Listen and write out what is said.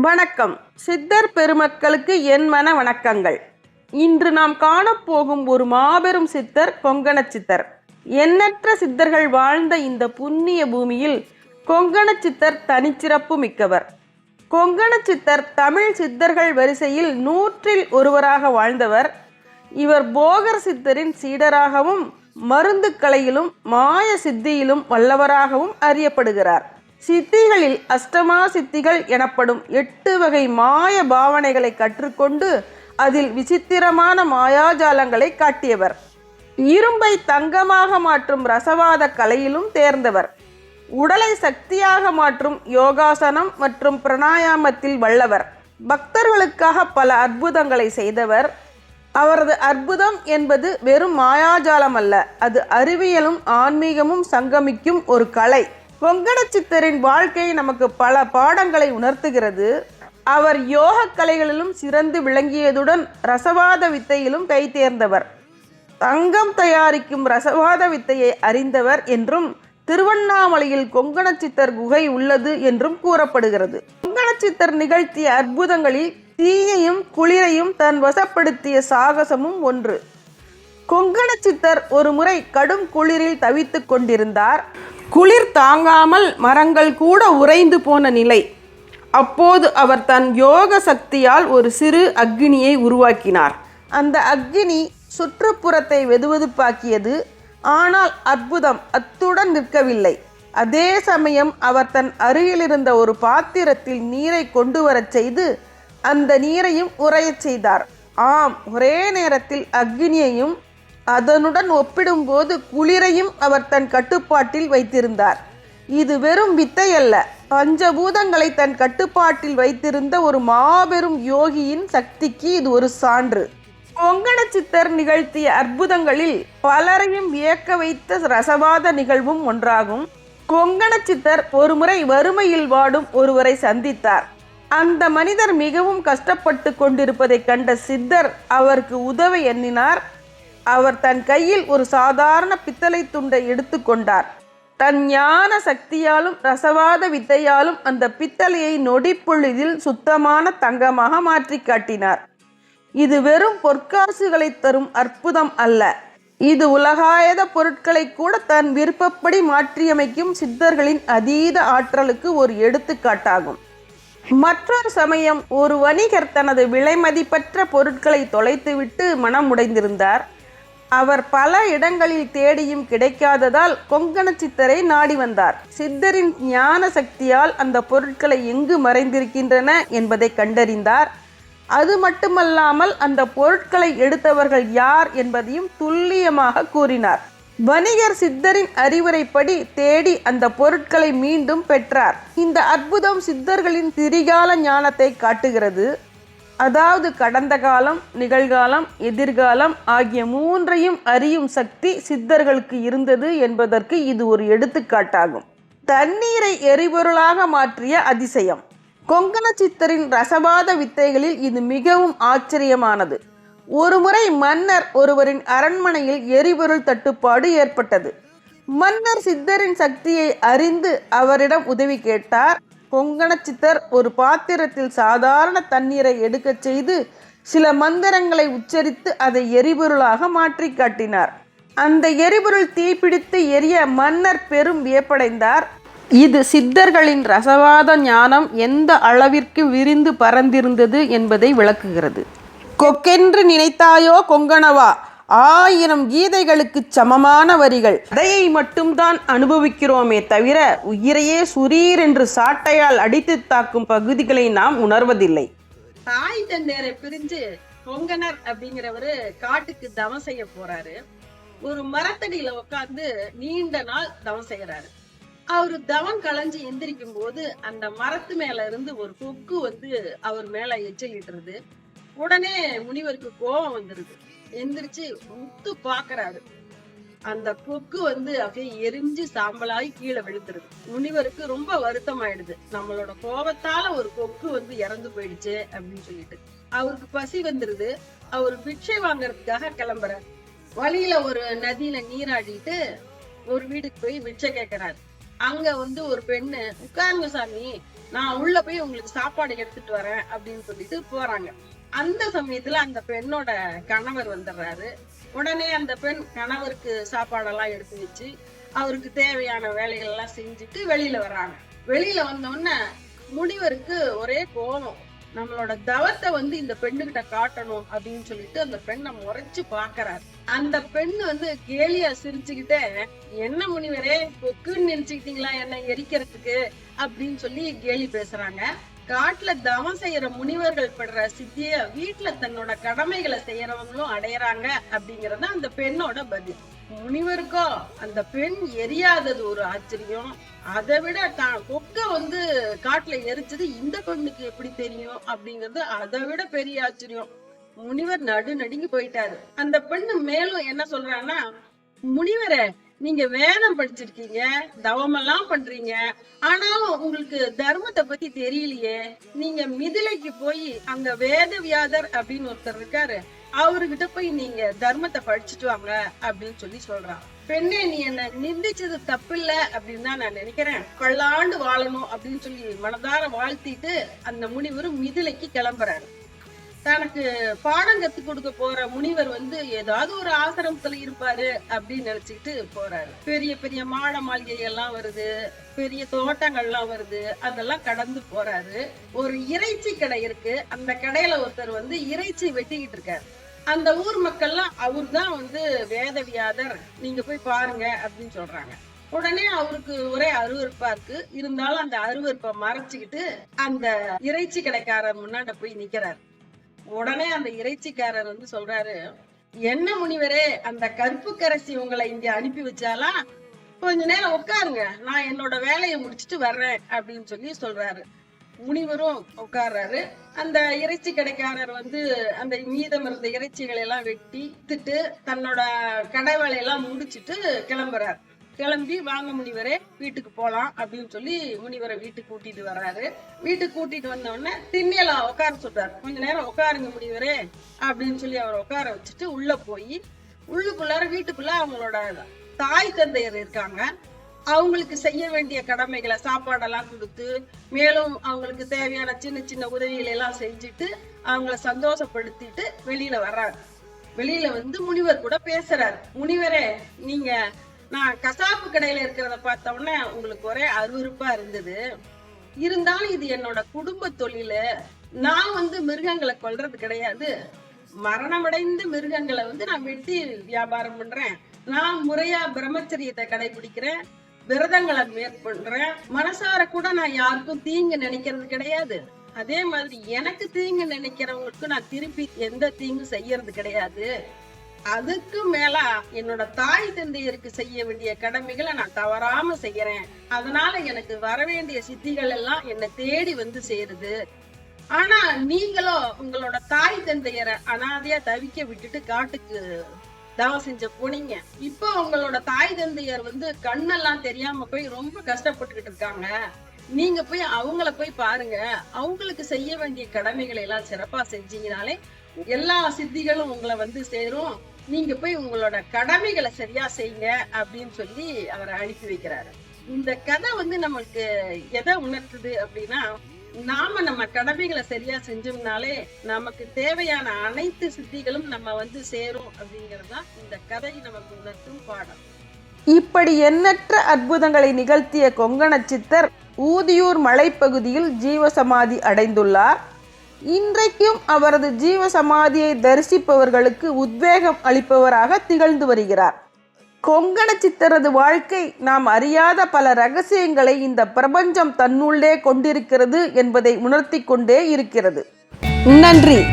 வணக்கம். சித்தர் பெருமக்களுக்கு என் மன வணக்கங்கள். இன்று நாம் காணப்போகும் ஒரு மாபெரும் சித்தர் கொங்கண சித்தர். எண்ணற்ற சித்தர்கள் வாழ்ந்த இந்த புண்ணிய பூமியில் கொங்கண சித்தர் தனிச்சிறப்பு மிக்கவர். கொங்கண சித்தர் தமிழ் சித்தர்கள் வரிசையில் நூற்றில் ஒருவராக வாழ்ந்தவர். இவர் போகர் சித்தரின் சீடராகவும் மருந்து கலையிலும் மாய சித்தியிலும் வல்லவராகவும் அறியப்படுகிறார். சித்திகளில் அஷ்டமா சித்திகள் எனப்படும் எட்டு வகை மாய பாவனைகளை கற்றுக்கொண்டு அதில் விசித்திரமான மாயாஜாலங்களை காட்டியவர். இரும்பை தங்கமாக மாற்றும் ரசவாத கலையிலும் தேர்ந்தவர். உடலை சக்தியாக மாற்றும் யோகாசனம் மற்றும் பிராணாயாமத்தில் வல்லவர். பக்தர்களுக்காக பல அற்புதங்களை செய்தவர். அவரது அற்புதம் என்பது வெறும் மாயாஜாலம் அல்ல அது அறிவியலும் ஆன்மீகமும் சங்கமிக்கும் ஒரு கலை. கொங்கண சித்தரின் வாழ்க்கை நமக்கு பல பாடங்களை உணர்த்துகிறது. அவர் யோக கலைகளிலும் சிறந்து விளங்கியதுடன் ரசவாத வித்தையிலும் கைதேர்ந்தவர் தங்கம் தயாரிக்கும் ரசவாத வித்தையை அறிந்தவர் என்றும் திருவண்ணாமலையில் கொங்கணச்சித்தர் குகை உள்ளது என்றும் கூறப்படுகிறது. கொங்கணச்சித்தர் நிகழ்த்திய அற்புதங்களில் தீயையும் குளிரையும் தன் வசப்படுத்திய சாகசமும் ஒன்று. கொங்கணச்சித்தர் ஒரு முறை கடும் குளிரில் தவித்துக் கொண்டிருந்தார். குளிர் தாங்காமல் மரங்கள் கூட உறைந்து போன நிலை. அப்போது அவர் தன் யோக சக்தியால் ஒரு சிறு அக்னியை உருவாக்கினார். அந்த அக்னி சுற்றுப்புறத்தை வெதுவெதுப்பாக்கியது ஆனால் அற்புதம் அத்துடன் நிற்கவில்லை. அதே சமயம் அவர் தன் அருகிலிருந்த ஒரு பாத்திரத்தில் நீரை கொண்டு வரச் செய்து அந்த நீரையும் உறையச் செய்தார். ஆம் ஒரே நேரத்தில் அக்னியையும் அதனுடன் ஒப்பிடும்போது குளிரையும் அவர் தன் கட்டுப்பாட்டில் வைத்திருந்தார். இது வெறும் வித்தை அல்ல பஞ்சபூதங்களை தன் கட்டுப்பாட்டில் வைத்திருந்த ஒரு மாபெரும் யோகியின் சக்திக்கு இது ஒரு சான்று. கொங்கண சித்தர் நிகழ்த்திய அற்புதங்களில் பலரையும் வியக்க வைத்த ரசவாத நிகழ்வும் ஒன்றாகும். கொங்கண சித்தர் ஒருமுறை வறுமையில் வாடும் ஒருவரை சந்தித்தார். அந்த மனிதர் மிகவும் கஷ்டப்பட்டு கொண்டிருப்பதை கண்ட சித்தர் அவருக்கு உதவ எண்ணினார். அவர் தன் கையில் ஒரு சாதாரண பித்தளை துண்டை எடுத்துக்கொண்டார் தன் ஞான சக்தியாலும் ரசவாத வித்தையாலும் அந்த பித்தளையை நொடிப்பொழுதில் சுத்தமான தங்கமாக மாற்றி காட்டினார். இது வெறும் பொற்காசுகளை தரும் அற்புதம் அல்ல. இது உலகாயத பொருட்களை கூட தன் விருப்பப்படி மாற்றியமைக்கும் சித்தர்களின் அதீத ஆற்றலுக்கு ஒரு எடுத்துக்காட்டாகும். மற்றொரு சமயம் ஒரு வணிகர் தனது விலைமதிப்பற்ற பொருட்களை தொலைத்துவிட்டு மனம் உடைந்திருந்தார் அவர் பல இடங்களில் தேடியும் கிடைக்காததால் கொங்கண சித்தரை நாடி வந்தார். சித்தரின் ஞான சக்தியால் அந்த பொருட்களை எங்கு மறைந்திருக்கின்றன என்பதை கண்டறிந்தார். அது மட்டுமல்லாமல் அந்த பொருட்களை எடுத்தவர்கள் யார் என்பதையும் துல்லியமாக கூறினார். வணிகர் சித்தரின் அறிவுரைப்படி தேடி அந்த பொருட்களை மீண்டும் பெற்றார். இந்த அற்புதம் சித்தர்களின் திரிகால ஞானத்தை காட்டுகிறது. அதாவது கடந்த காலம் நிகழ்காலம் எதிர்காலம் ஆகிய மூன்றையும் அறியும் சக்தி சித்தர்களுக்கு இருந்தது என்பதற்கு இது ஒரு எடுத்துக்காட்டாகும். தண்ணீரை எரிபொருளாக மாற்றிய அதிசயம். கொங்கண சித்தரின் ரசவாத வித்தைகளில் இது மிகவும் ஆச்சரியமானது. ஒருமுறை மன்னர் ஒருவரின் அரண்மனையில் எரிபொருள் தட்டுப்பாடு ஏற்பட்டது. மன்னர் சித்தரின் சக்தியை அறிந்து அவரிடம் உதவி கேட்டார். கொங்கண சித்தர் ஒரு பாத்திரத்தில் சாதாரண தண்ணீரை எடுக்கச் செய்து சில மந்திரங்களை உச்சரித்து அதை எரிபொருளாக மாற்றி காட்டினார். அந்த எரிபொருள் தீப்பிடித்து எரிய மன்னர் பெரும் வியப்படைந்தார். இது சித்தர்களின் ரசவாத ஞானம் எந்த அளவிற்கு விரிந்து பறந்திருந்தது என்பதை விளக்குகிறது. கொக்கென்று நினைத்தாயோ கொங்கணவா? ஆயிரம் கீதைகளுக்கு சமமான வரிகள். கதையை மட்டும்தான் அனுபவிக்கிறோமே தவிர உயிரையே சுரீர் என்று சாட்டையால் அடித்து தாக்கும் பகுதிகளை நாம் உணர்வதில்லை. தாய் தன்னேரை பிரிஞ்சு பொங்கனர் அப்படிங்கிறவரு காட்டுக்கு தவம் செய்ய போறாரு. ஒரு மரத்தடியில உட்காந்து நீண்ட நாள் தவம் செய்யறாரு அவரு தவம் களைஞ்சு எந்திரிக்கும் போது அந்த மரத்து மேல இருந்து ஒரு கொக்கு வந்து அவர் மேல எச்சலிட்டுறது உடனே முனிவருக்கு கோபம் வந்துருது. எந்திரிச்சு உத்து பாக்குறாரு அந்த கொக்கு வந்து அப்படியே எரிஞ்சு சாம்பலாகி கீழே விழுந்துருது. முனிவருக்கு ரொம்ப வருத்தம் ஆயிடுது நம்மளோட கோபத்தால ஒரு கொக்கு வந்து இறந்து போயிடுச்சு அப்படின்னு சொல்லிட்டு. அவருக்கு பசி வந்துருது. அவர் பிச்சை வாங்குறதுக்காக கிளம்புறாரு. வழியில ஒரு நதியில நீராடிட்டு ஒரு வீட்டுக்கு போய் பிச்சை கேட்கிறாரு அங்க வந்து ஒரு பெண்ணு உட்காருங்க சாமி நான் உள்ள போய் உங்களுக்கு சாப்பாடு எடுத்துட்டு வரேன் அப்படின்னு சொல்லிட்டு போறாங்க. அந்த சமயத்துல அந்த பெண்ணோட கணவர் வந்துடுறாரு. உடனே அந்த பெண் கணவருக்கு சாப்பாடெல்லாம் எடுத்து வச்சு அவருக்கு தேவையான வேலைகள் எல்லாம் செஞ்சுட்டு வெளியில வர்றாங்க. வெளியில வந்த உடனே முனிவருக்கு ஒரே கோபம். நம்மளோட தவத்தை வந்து இந்த பெண்ணுகிட்ட காட்டணும் அப்படின்னு சொல்லிட்டு அந்த பெண்ணை முறைச்சு பாக்குறாரு அந்த பெண் வந்து கேலியா சிரிச்சுக்கிட்டே என்ன முனிவரே கொக்குன்னு நினைச்சுக்கிட்டீங்களா? என்ன எரிக்கிறதுக்கு? அப்படின்னு சொல்லி கேலி பேசுறாங்க. காட்டுல தவம் செய்யற முனிவர்கள் படுற சித்திய வீட்டுல தன்னோட கடமைகளை செய்யறவங்களும் அடையறாங்க அப்படிங்கறத அந்த பெண்ணோட பதில். முனிவருக்கோ அந்த பெண் எரியாதது ஒரு ஆச்சரியம். அதை விட தான் கொக்க வந்து காட்டுல எரிச்சது இந்த பெண்ணுக்கு எப்படி தெரியும் அப்படிங்கறது அதை விட பெரிய ஆச்சரியம். முனிவர் நடு நடுங்கி போயிட்டாரு. அந்த பெண்ணு மேலும் என்ன சொல்றான்னா முனிவரே நீங்க வேதம் படிச்சிருக்கீங்க தவமெல்லாம் பண்றீங்க. ஆனா உங்களுக்கு தர்மத்தை பத்தி தெரியலையே. நீங்க மிதிலைக்கு போய் அங்க வேதவியாதர் அப்படின்னு ஒருத்தர் இருக்காரு. அவர்கிட்ட போய் நீங்க தர்மத்தை படிச்சுட்டு வாங்க அப்படின்னு சொல்லி சொல்றான். பெண்ணே நீ என்ன நிந்திச்சது தப்பில்ல அப்படின்னு தான் நான் நினைக்கிறேன். பல்லாண்டு வாழணும் அப்படின்னு சொல்லி மனதார வாழ்த்திட்டு அந்த முனிவர் மிதிலைக்கு கிளம்புறாரு. தனக்கு பாடம் கத்து கொடுக்க போற முனிவர் வந்து ஏதாவது ஒரு ஆசிரமத்துல இருப்பாரு அப்படின்னு நினைச்சுக்கிட்டு போறாரு. பெரிய பெரிய மாட மாளிகை எல்லாம் வருது பெரிய தோட்டங்கள்லாம் வருது அதெல்லாம் கடந்து போறாரு. ஒரு இறைச்சி கடை இருக்கு. அந்த கடையில ஒருத்தர் வந்து இறைச்சி வெட்டிக்கிட்டு இருக்காரு. அந்த ஊர் மக்கள்லாம் அவர் தான் வந்து வேதவியாதர் நீங்க போய் பாருங்க அப்படின்னு சொல்றாங்க. உடனே அவருக்கு ஒரே அருவருப்பா இருக்கு. இருந்தாலும் அந்த அருவருப்பை மறைச்சுக்கிட்டு அந்த இறைச்சி கடைக்காரர் முன்னாடி போய் நிக்கிறாரு. உடனே அந்த இறைச்சிக்காரர் வந்து சொல்றாரு என்ன முனிவரே அந்த கருப்பு கரசி உங்களை இங்க அனுப்பி வச்சாலா? கொஞ்ச நேரம் உட்காருங்க நான் என்னோட வேலையை முடிச்சிட்டு வர்றேன் அப்படின்னு சொல்லி சொல்றாரு. முனிவரும் உட்கார்றாரு. அந்த இறைச்சி கடைக்காரர் வந்து அந்த மீதம் இருந்த இறைச்சிகளை எல்லாம் வெட்டி திட்டு தன்னோட கடை வேலையெல்லாம் முடிச்சிட்டு கிளம்புறாரு. கிளம்பி வாங்க முனிவரே வீட்டுக்கு போலாம் அப்படின்னு சொல்லி முனிவரை வீட்டுக்கு கூட்டிட்டு வர்றாரு. வீட்டுக்கு கூட்டிட்டு வந்த உடனே திண்ணையில உட்கார சொல்றாரு. கொஞ்ச நேரம் உட்காருங்க முனிவரே அப்படின்னு சொல்லி அவரை உட்கார வச்சுட்டு உள்ள போய் உள்ளுக்குள்ளார வீட்டுக்குள்ள அவங்களோட தாய் தந்தையர் இருக்காங்க. அவங்களுக்கு செய்ய வேண்டிய கடமைகளை சாப்பாடெல்லாம் கொடுத்து மேலும் அவங்களுக்கு தேவையான சின்ன சின்ன உதவிகளை எல்லாம் செஞ்சுட்டு அவங்கள சந்தோஷப்படுத்திட்டு வெளியில வர்றாரு. வெளியில வந்து முனிவர் கூட பேசுறாரு. முனிவரே நீங்க நான் கசாப்பு கடையில இருக்கிறத பார்த்த உடனே உங்களுக்கு ஒரே அருவருப்பா இருந்தது. இருந்தாலும் இது என்னோட குடும்ப தொழிலு. நான் வந்து மிருகங்களை கொல்றது கிடையாது. மரணமடைந்த மிருகங்களை வந்து நான் வெட்டி வியாபாரம் பண்றேன். நான் முறையா பிரம்மச்சரியத்தை கடைபிடிக்கிறேன். விரதங்களை மேற்கொள்றேன். மனசார கூட நான் யாருக்கும் தீங்கு நினைக்கிறது கிடையாது. அதே மாதிரி எனக்கு தீங்கு நினைக்கிறவங்களுக்கு நான் திருப்பி எந்த தீங்கும் செய்யறது கிடையாது. அதுக்கு மேல என்னோட தாய் தந்தையருக்கு செய்ய வேண்டிய கடமைகளை நான் தவறாம செய்யறேன். அதனால எனக்கு வர வேண்டிய சித்திகள் எல்லாம் என்னை தேடி வந்து சேருது. ஆனா நீங்களோ உங்களோட தாய் தந்தையரை அனாதையா தவிக்க விட்டுட்டு காட்டுக்கு தவம் செஞ்ச போனீங்க. இப்போ உங்களோட தாய் தந்தையர் வந்து கண்ணெல்லாம் தெரியாம போய் ரொம்ப கஷ்டப்பட்டுக்கிட்டு இருக்காங்க. நீங்க போய் அவங்கள போய் பாருங்க. அவங்களுக்கு செய்ய வேண்டிய கடமைகளை எல்லாம் சிறப்பா செஞ்சீங்கனாலே எல்லா சித்திகளும் உங்களை வந்து சேரும். நீங்க போய் உங்களோட கடமைகளை சரியா செய்யுங்க அப்படின்னு சொல்லி அவரை அனுப்பி வைக்கிறாரு. இந்த கதை வந்து நம்மளுக்கு எதை உணர்த்துது அப்படின்னா நாம நம்ம கடமைகளை சரியா செஞ்சோம்னாலே நமக்கு தேவையான அனைத்து சித்திகளும் நம்ம வந்து சேரும் அப்படிங்கறதுதான் இந்த கதை நமக்கு உணர்த்தும் பாடம். இப்படி எண்ணற்ற அற்புதங்களை நிகழ்த்திய கொங்கண சித்தர் ஊதியூர் மலைப்பகுதியில் ஜீவசமாதி அடைந்துள்ளார். இன்றைக்கும் அவரது ஜீவ சமாதியை தரிசிப்பவர்களுக்கு உத்வேகம் அளிப்பவராக திகழ்ந்து வருகிறார். கொங்கண சித்தரது வாழ்க்கை நாம் அறியாத பல ரகசியங்களை இந்த பிரபஞ்சம் தன்னுள்ளே கொண்டிருக்கிறது என்பதை உணர்த்தி கொண்டே இருக்கிறது. நன்றி.